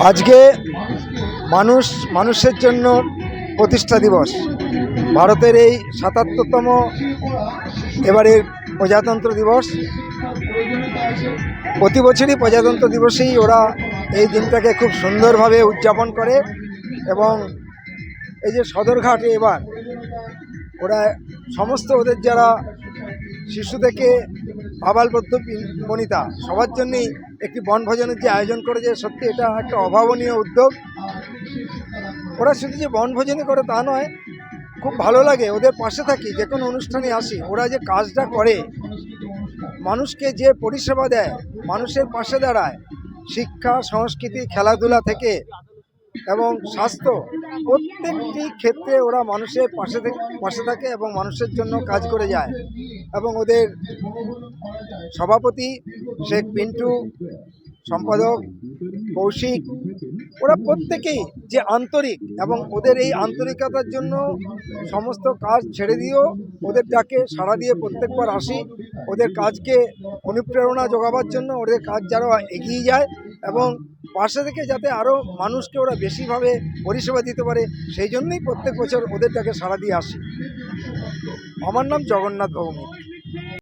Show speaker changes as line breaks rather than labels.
আজকে মানুষ, মানুষের জন্য প্রতিষ্ঠা দিবস। ভারতের এই সাতাত্তরতম এবারের প্রজাতন্ত্র দিবস। প্রতি বছরই প্রজাতন্ত্র দিবসেই ওরা এই দিনটাকে খুব সুন্দরভাবে উদযাপন করে এবং এই যে সদরঘাটে এবার ওরা সমস্ত ওদের যারা শিশু থেকে আবালবদ্ধ বনিতা। সবার জন্যই একটি বনভোজনের যে আয়োজন করেছে, সত্যি এটা একটা অভাবনীয় উদ্যোগ। ওরা শুধু যে বনভোজনই করে তা নয়, খুব ভালো লাগে। ওদের পাশে থাকি, যে কোনো অনুষ্ঠানে আসি, ওরা যে কাজটা করে, মানুষকে যে পরিষেবা দেয়, মানুষের পাশে দাঁড়ায়, শিক্ষা, সংস্কৃতি, খেলাধুলা থেকে এবং স্বাস্থ্য। প্রত্যেকটি ক্ষেত্রে ওরা মানুষের পাশে পাশে থাকে এবং মানুষের জন্য কাজ করে যায়। এবং ওদের সভাপতি শেখ পিন্টু, সম্পাদক কৌশিক ওরা প্রত্যেকেই যে আন্তরিক এবং ওদের এই আন্তরিকতার জন্য সমস্ত কাজ ছেড়ে দিয়েও ওদের ডাকে সাড়া দিয়ে প্রত্যেকবার আসি। ওদের কাজকে অনুপ্রেরণা যোগাবার জন্য ওদের কাজ যারা এগিয়ে যায় এবং পাশে থেকে যাতে আরও মানুষকে ওরা বেশিভাবে পরিষেবা দিতে পারে, সেই জন্যই প্রত্যেক বছর ওদের ডাকে সাড়া দিয়ে আসি। আমার নাম জগন্নাথ ভৌমিক।